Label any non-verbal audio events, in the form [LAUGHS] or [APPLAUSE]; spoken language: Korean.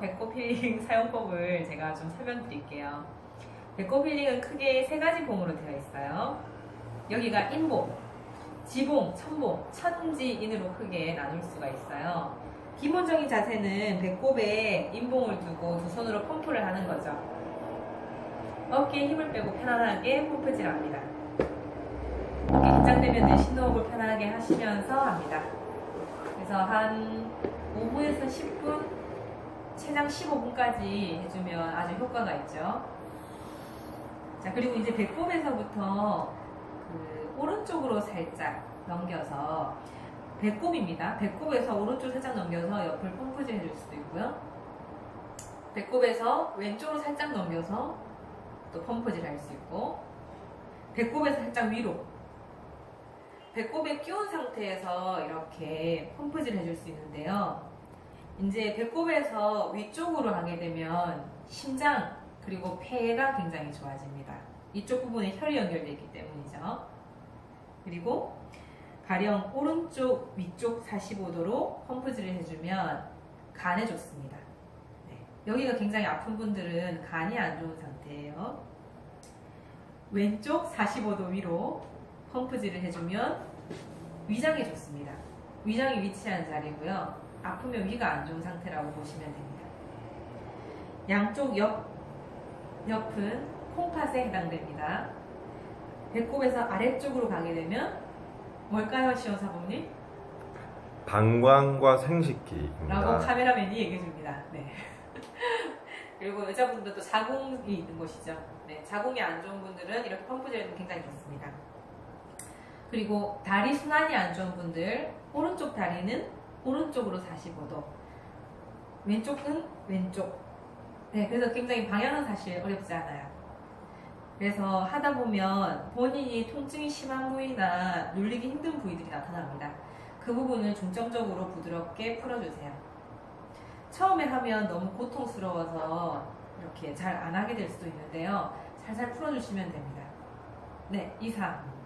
배꼽 힐링 [LAUGHS] 사용법을 제가 좀 설명드릴게요. 배꼽 힐링은 크게 세 가지 봉으로 되어 있어요. 여기가 인봉, 지봉, 천봉, 천지인으로 크게 나눌 수가 있어요. 기본적인 자세는 배꼽에 인봉을 두고 두 손으로 펌프를 하는 거죠. 어깨에 힘을 빼고 편안하게 펌프질 합니다. 이렇게 긴장되면 내쉬는 호흡을 편안하게 하시면서 합니다. 그래서 한 5분에서 10분, 최장 15분까지 해주면 아주 효과가 있죠. 자, 그리고 이제 배꼽에서부터 그 오른쪽으로 살짝 넘겨서 배꼽입니다. 배꼽에서 오른쪽 살짝 넘겨서 옆을 펌프질 해줄 수도 있고요. 배꼽에서 왼쪽으로 살짝 넘겨서 또 펌프질 할 수 있고 배꼽에서 살짝 위로 배꼽에 끼운 상태에서 이렇게 펌프질 해줄 수 있는데요. 이제 배꼽에서 위쪽으로 하게 되면 심장 그리고 폐가 굉장히 좋아집니다. 이쪽 부분에 혈이 연결되어 있기 때문이죠. 그리고 가령 오른쪽 위쪽 45도로 펌프질을 해주면 간에 좋습니다. 네. 여기가 굉장히 아픈 분들은 간이 안 좋은 상태예요. 왼쪽 45도 위로 펌프질을 해주면 위장에 좋습니다. 위장이 위치한 자리고요. 아프면 위가 안 좋은 상태라고 보시면 됩니다. 양쪽 옆, 옆은 콩팥에 해당됩니다. 배꼽에서 아래쪽으로 가게 되면 뭘까요, 시원사범님? 방광과 라고 생식기입니다. 카메라맨이 얘기해 줍니다. 네. [LAUGHS] 그리고 여자분들도 자궁이 있는 곳이죠. 네, 자궁이 안 좋은 분들은 이렇게 펌프질은 굉장히 좋습니다. 그리고 다리 순환이 안 좋은 분들 오른쪽 다리는 오른쪽으로 45도, 왼쪽은 왼쪽. 네, 그래서 굉장히 방향은 사실 어렵지 않아요. 그래서 하다 보면 본인이 통증이 심한 부위나 눌리기 힘든 부위들이 나타납니다. 그 부분을 중점적으로 부드럽게 풀어주세요. 처음에 하면 너무 고통스러워서 이렇게 잘 안 하게 될 수도 있는데요. 살살 풀어주시면 됩니다. 네, 이상.